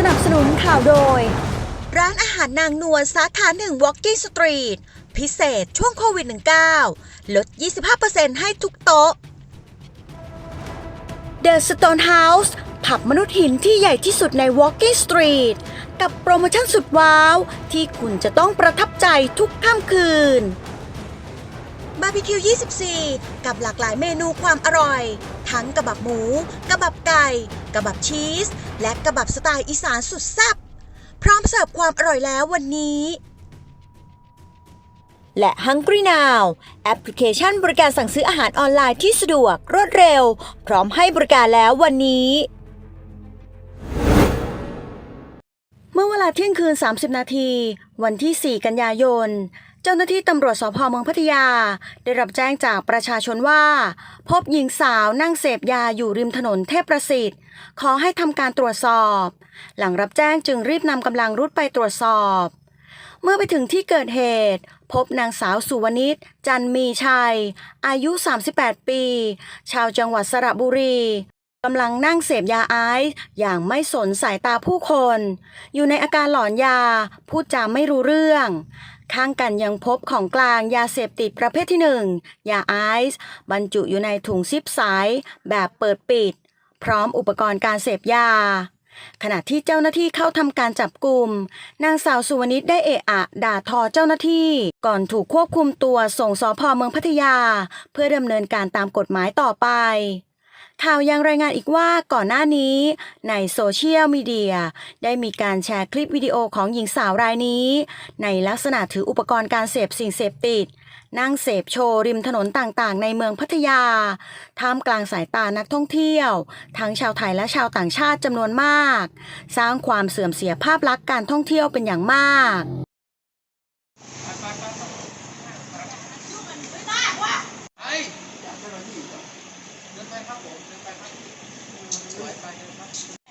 สนับสนุนข่าวโดย ร้านอาหารนางนวลสาขาหนึ่ง Walking Street พิเศษช่วงโควิด -19 ลด 25%ให้ทุกโต๊ะ The Stone House ผับมนุษย์หินที่ใหญ่ที่สุดใน Walking Street กับโปรโมชั่นสุดว้าว ที่คุณจะต้องประทับใจทุกค่ำคืน บาร์บีคิว 24 กับหลากหลายเมนูความอร่อย ทั้งกระบับหมู กระบับไก่ กระบับชีส และกระบับสไตล์อีสานสุดแซ่บพร้อมเสิร์ฟความอร่อยแล้ววันนี้ และ Hungry Now แอปพลิเคชันบริการสั่งซื้ออาหารออนไลน์ที่สะดวกรวดเร็ว พร้อมให้บริการแล้ววันนี้เมื่อเวลาเที่ยงคืน 30 นาที วันที่ 4 กันยายน เจ้าหน้าที่ตำรวจสพเมืองพัทยา ได้รับแจ้งจากประชาชนว่า พบหญิงสาวนั่งเสพยาอยู่ริมถนนเทพประสิทธิ์ ขอให้ทำการตรวจสอบ หลังรับแจ้งจึงรีบนำกำลังรุดไปตรวจสอบ เมื่อไปถึงที่เกิดเหตุ พบนางสาวสุวนิชจันมีชัย อายุ 38 ปี ชาวจังหวัดสระบุรีกำลังนั่งเสพยาไอซ์อย่างไม่สนสายตาผู้คน อยู่ในอาการหลอนยา พูดจาไม่รู้เรื่อง ข้างกันยังพบของกลางยาเสพติดประเภทที่หนึ่งยาไอซ์บรรจุอยู่ในถุงซิปใสแบบเปิดปิด พร้อมอุปกรณ์การเสพยา ขณะที่เจ้าหน้าที่เข้าทำการจับกลุ่มนางสาวสุวนิชได้เอะอะด่าทอเจ้าหน้าที่ ก่อนถูกควบคุมตัวส่งสพเมืองพัทยา เพื่อดำเนินการตามกฎหมายต่อไป ข่าวยังรายงานอีกว่าก่อนหน้านี้ในโซเชียลมีเดียได้มีการแชร์คลิปวิดีโอของหญิงสาวรายนี้ ในลักษณะถืออุปกรณ์การเสพสิ่งเสพติด นั่งเสพโชว์ริมถนนต่างๆ ในเมืองพัทยา ท่ามกลางสายตานักท่องเที่ยว ทั้งชาวไทยและชาวต่างชาติจำนวนมาก สร้างความเสื่อมเสียภาพลักษณ์การท่องเที่ยวเป็นอย่างมาก ไปครับผมไปครับสวยไปเดิครับ